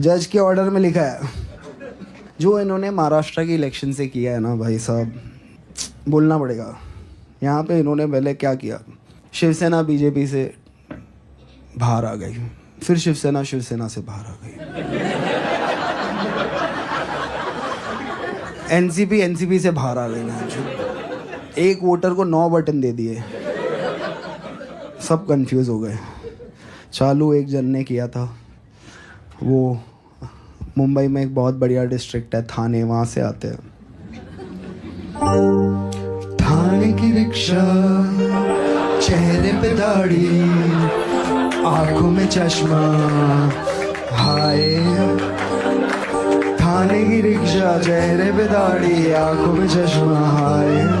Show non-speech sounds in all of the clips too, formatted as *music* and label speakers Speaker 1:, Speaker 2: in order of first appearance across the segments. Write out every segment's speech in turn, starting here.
Speaker 1: जज के ऑर्डर में लिखा है। जो इन्होंने महाराष्ट्र के इलेक्शन से किया है ना भाई साहब, बोलना पड़ेगा। यहाँ पे इन्होंने पहले क्या किया? शिवसेना बीजेपी से बाहर आ गई। फिर शिवसेना शिवसेना से बाहर आ गई। एनसीपी एनसीपी से बाहर आ गई ना एक वोटर को नौ बटन दे दिए। सब कंफ्यूज हो गए। चालू एक जन ने किया था। वो मुंबई में एक बहुत बढ़िया डिस्ट्रिक्ट है, थाने, वहाँ से आते हैं। थाने की रिक्शा, चेहरे पे दाढ़ी, आँखों में चश्मा, हाय। थाने की रिक्शा, चेहरे पे दाढ़ी, आँखों में चश्मा, हाय।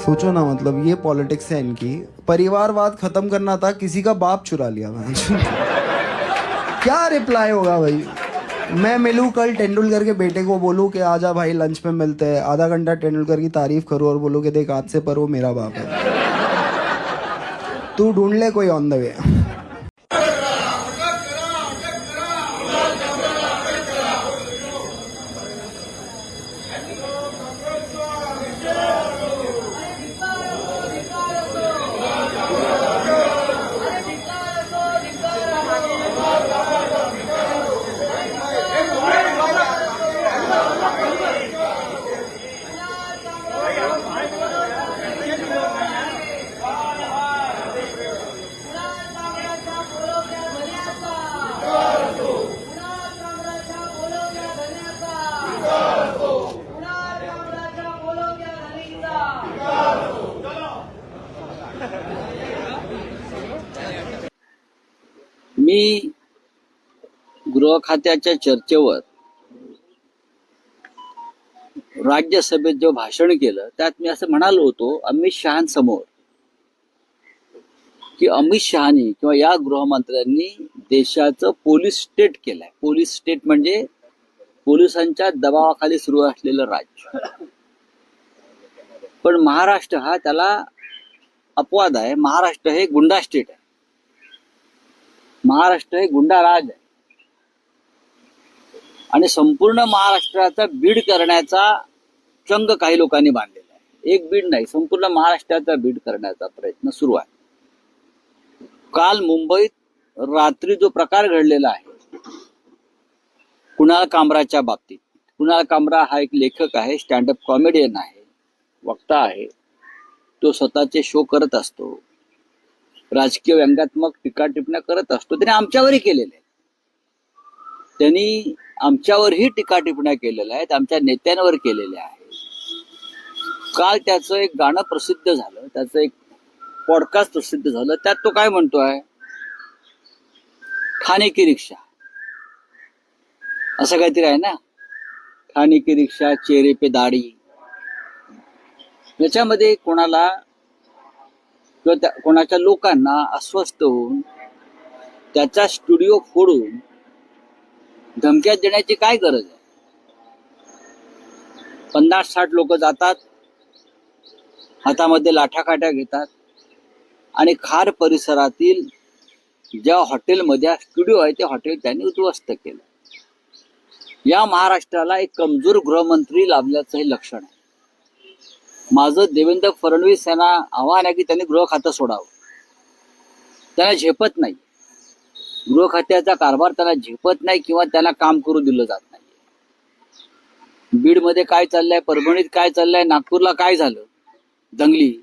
Speaker 1: सोचो ना मतलब ये पॉलिटिक्स है इनकी। परिवारवाद खत्म करना था, किसी का बाप चुरा लिया *laughs* क्या रिप्लाई होगा भाई? मैं मिलूँ कल तेंदुलकर के बेटे को, बोलूँ कि आजा भाई लंच में मिलते हैं। आधा घंटा टेंडुलकर की तारीफ़ करूँ और बोलूँ कि देख आज से पर वो मेरा बाप है। तू ढूंढ ले कोई ऑन द वे
Speaker 2: मी गृह खात्याच्या चर्चेवर राज्यसभेत जे भाषण केलं त्यात मी असं म्हणालो होतो अमित शहांसमोर की अमित शहानी किंवा या गृहमंत्र्यांनी देशाचं पोलीस स्टेट केलंय. पोलीस स्टेट म्हणजे पोलिसांच्या दबावाखाली सुरू असलेलं राज्य. पण महाराष्ट्र हा त्याला अपवाद आहे. महाराष्ट्र हे गुंडा स्टेट आहे. महाराष्ट्र हे गुंडा राज आहे. आणि संपूर्ण महाराष्ट्राचा बीड करण्याचा चंग काही लोकांनी बांधलेला आहे. एक बीड नाही संपूर्ण महाराष्ट्राचा बीड करण्याचा प्रयत्न सुरू आहे. काल मुंबईत रात्री जो प्रकार घडलेला आहे कुणाल कामराच्या बाबतीत? कुणाल कामरा हा एक लेखक आहे स्टँडअप कॉमेडियन आहे वक्ता आहे. तो स्वतःचे शो करत असतो. राजकीय व्यंगात्मक टीका टिप्पण्या करत असतो. त्याने आमच्यावरही केलेले आहे त्यांनी आमच्यावरही टीका टिप्पण्या केलेल्या आहेत आमच्या नेत्यांवर केलेल्या आहेत. काल त्याचं एक गाणं प्रसिद्ध झालं त्याचं एक पॉडकास्ट प्रसिद्ध झालं. त्यात तो काय म्हणतोय? खाने की रिक्षा. असं काहीतरी आहे ना? खाने की रिक्षा चेहरे पे दाढी. याच्यामध्ये कोणाला किंवा त्या कोणाच्या लोकांना अस्वस्थ होऊन त्याचा स्टुडिओ फोडून धमक्यात देण्याची काय गरज आहे? पन्नास साठ लोक जातात हातामध्ये लाठाकाठ्या घेतात आणि खार परिसरातील ज्या हॉटेलमध्ये स्टुडिओ आहे ते हॉटेल त्यांनी उद्ध्वस्त केलं. या महाराष्ट्राला एक कमजोर गृहमंत्री लाभल्याचं हे लक्षण आहे. माझं देवेंद्र फडणवीस यांना आव्हान आहे की त्यांनी गृह खातं सोडावं. त्यांना झेपत नाही. गृह खात्याचा कारभार त्यांना झेपत नाही किंवा त्यांना काम करू दिलं जात नाही. बीडमध्ये काय चाललंय परभणीत काय चाललंय नागपूरला काय झालं? दंगली.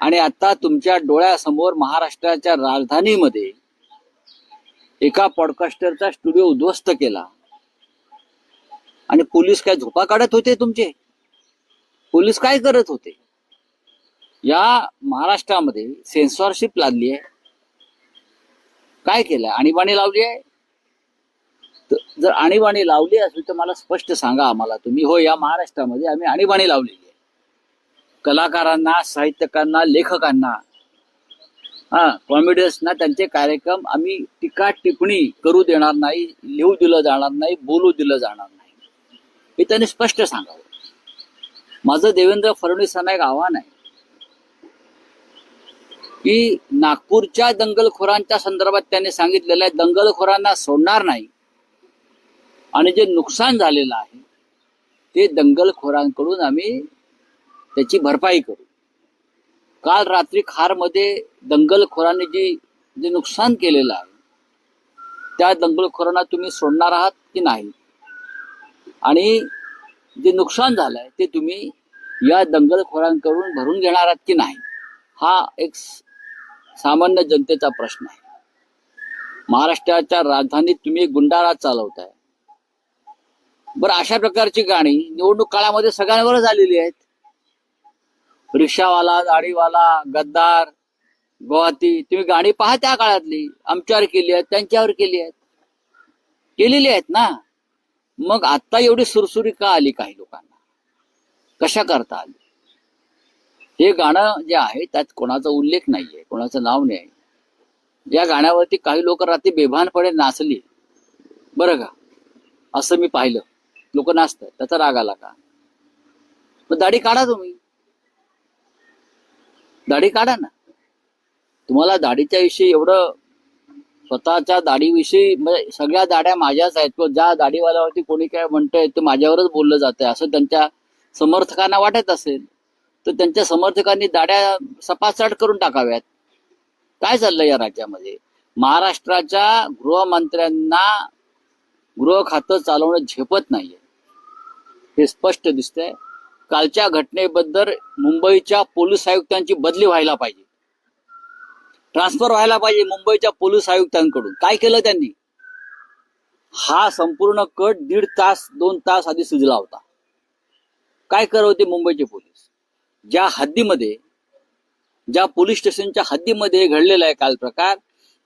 Speaker 2: आणि आता तुमच्या डोळ्यासमोर महाराष्ट्राच्या राजधानीमध्ये एका पॉडकास्टरचा स्टुडिओ उद्ध्वस्त केला. आणि पोलीस काय झोपा काढत होते तुमचे? पोलीस काय करत होते? या महाराष्ट्रामध्ये सेन्सॉरशिप लागली आहे. काय केलं? आणीबाणी लावली आहे? जर आणीबाणी लावली असेल तर मला स्पष्ट सांगा आम्हाला. तुम्ही हो या महाराष्ट्रामध्ये आम्ही आणीबाणी लावलेली आहे. कलाकारांना साहित्यकांना लेखकांना हा कॉमेडियन्सना त्यांचे कार्यक्रम आम्ही टीका टिप्पणी करू देणार नाही लिहू दिलं जाणार नाही बोलू दिलं जाणार नाही. हे त्यांनी स्पष्ट सांगावं. माझं देवेंद्र फडणवीसांना एक आव्हान आहे. की नागपूरच्या दंगलखोरांच्या संदर्भात त्यांनी सांगितलेलं आहे दंगलखोरांना सोडणार नाही. आणि जे नुकसान झालेलं आहे ते दंगलखोरांकडून आम्ही त्याची भरपाई करू. काल रात्री खारमध्ये दंगलखोरांनी जी जे नुकसान केलेलं आहे त्या दंगलखोरांना तुम्ही सोडणार आहात की नाही? आणि जे नुकसान झालंय ते तुम्ही या दंगलखोरांकडून भरून घेणार आहात की नाही हा एक सामान्य जनतेचा प्रश्न आहे. महाराष्ट्राच्या राजधानीत तुम्ही गुंडारा गुंडाराज चालवताय. बरं अशा प्रकारची गाणी निवडणूक काळामध्ये सगळ्यांवर झालेली आहेत. रिक्षावाला दाढीवाला गद्दार गुवाहाटी तुम्ही गाणी पहा त्या काळातली आमच्यावर केली आहेत त्यांच्यावर केली आहेत. केलेली आहेत ना? मग आता एवढी सुरसुरी का आली काही लोकांना? कशा करता आली? हे गाणं जे आहे त्यात कोणाचा उल्लेख नाहीये कोणाचं नाव नाही या गाण्यावरती काही लोक रात्री बेभानपणे नाचली. बरं का? असं मी पाहिलं. लोक नाचतात त्याचा राग आला का? मग दाढी काढा तुम्ही. दाढी काढा ना. तुम्हाला दाढीच्या विषयी एवढं स्वतःच्या दाढीविषयी म्हणजे सगळ्या दाढ्या माझ्याच आहेत. किंवा ज्या दाढीवाल्यावरती कोणी काय म्हणतंय ते माझ्यावरच बोललं जातंय. असं त्यांच्या समर्थकांना वाटत असेल तर त्यांच्या समर्थकांनी दाढ्या सपासाट करून टाकाव्यात. काय चाललंय या राज्यामध्ये? महाराष्ट्राच्या गृहमंत्र्यांना गृह खातं चालवणं झेपत नाहीये. हे स्पष्ट दिसतंय. कालच्या घटनेबद्दल मुंबईच्या पोलीस आयुक्तांची बदली व्हायला पाहिजे. ट्रान्सफर व्हायला पाहिजे मुंबईच्या पोलीस आयुक्तांकडून. काय केलं त्यांनी? हा संपूर्ण कट दीड तास दोन तास आधी सुजला होता. काय करत होते मुंबईचे पोलीस? ज्या हद्दीमध्ये ज्या पोलीस स्टेशनच्या हद्दीमध्ये घडलेला आहे काल प्रकार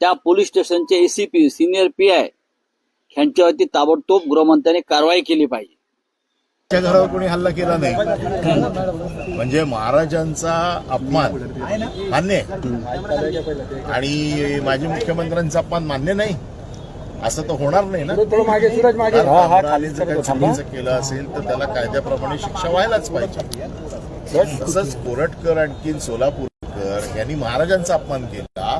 Speaker 2: त्या पोलीस स्टेशनचे एसीपी सिनियर पी आय ह्यांच्यावरती ताबडतोब गृहमंत्र्यांनी कारवाई केली पाहिजे.
Speaker 3: त्या घरावर कोणी हल्ला केला नाही. म्हणजे महाराजांचा अपमान मान्य आणि माजी मुख्यमंत्र्यांचा अपमान मान्य नाही. असं तर होणार नाही ना. चुकीचं केलं असेल तर त्याला कायद्याप्रमाणे शिक्षा व्हायलाच पाहिजे. तसंच कोरटकर आणखीन सोलापूरकर यांनी महाराजांचा अपमान केला.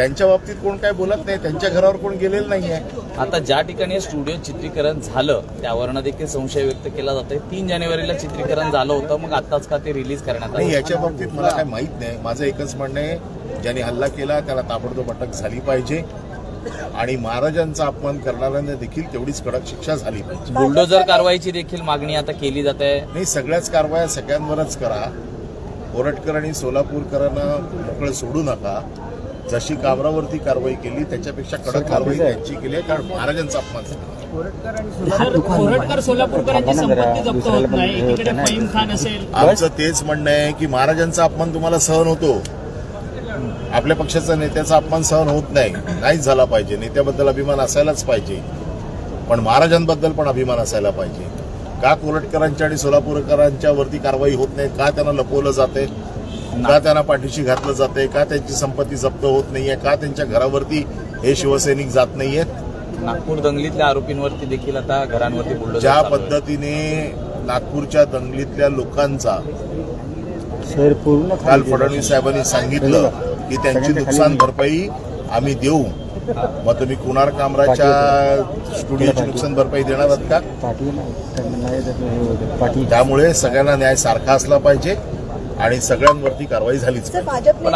Speaker 3: त्यांच्या बाबतीत कोण काय बोलत नाही त्यांच्या घरावर कोण गेलेलं नाहीये.
Speaker 4: आता ज्या ठिकाणी स्टुडिओ चित्रीकरण झालं त्यावरनं देखील संशय व्यक्त केला जातोय. तीन जानेवारीला चित्रीकरण झालं होतं मग आताच का ते रिलीज करण्यात
Speaker 3: नाही
Speaker 4: आलं?
Speaker 3: याच्या बाबतीत मला काय माहीत नाही. माझं एकच म्हणणं आहे ज्यांनी हल्ला केला त्याला ताबडतोब अटक झाली पाहिजे. आणि महाराजांचा अपमान करणाऱ्यांना देखील तेवढीच कडक शिक्षा झाली पाहिजे.
Speaker 4: बुलडोजर कारवाईची देखील मागणी आता केली जात. आहे
Speaker 3: नाही सगळ्याच कारवाया सगळ्यांवरच करा. कोरटकर आणि सोलापूरकरांना मोकळं सोडू नका. जशी कामरावरती कारवाई केली त्याच्यापेक्षा कडक कारवाई त्यांची केली आहे कारण महाराजांचा अपमान झाला.
Speaker 5: कोरटकर सोलापूरकरांची संपत्ती जप्त होत नाही. एकीकडे फहीम खान असेल.
Speaker 3: आमचं तेच म्हणणं आहे की महाराजांचा अपमान तुम्हाला सहन होतो. आपल्या पक्षाचा नेत्याचा अपमान सहन होत नाही. नाहीच झाला पाहिजे. नेत्याबद्दल अभिमान असायलाच पाहिजे. पण महाराजांबद्दल पण अभिमान असायला पाहिजे. का कोरटकरांच्या आणि सोलापूरकरांच्या वरती कारवाई होत नाही? का त्यांना लपवलं जाते का त्यांना पाठीशी घातलं जाते का त्यांची संपत्ती जप्त होत नाहीये? का त्यांच्या घरावरती हे शिवसैनिक जात नाहीयेत?
Speaker 4: नागपूर दंगलीतल्या आरोपींवरती देखील आता घरांवरती बुलडोजर
Speaker 3: ज्या. पद्धतीने नागपूरच्या दंगलीतल्या लोकांचा काल फडणवीस साहेबांनी सांगितलं की त्यांची नुकसान भरपाई आम्ही देऊ. मग तुम्ही कुणार कामराच्या स्टुडिओची नुकसान भरपाई देणार आहात का? त्यामुळे सगळ्यांना न्याय सारखा असला पाहिजे. आणि सगळ्यांवरती कारवाई झालीच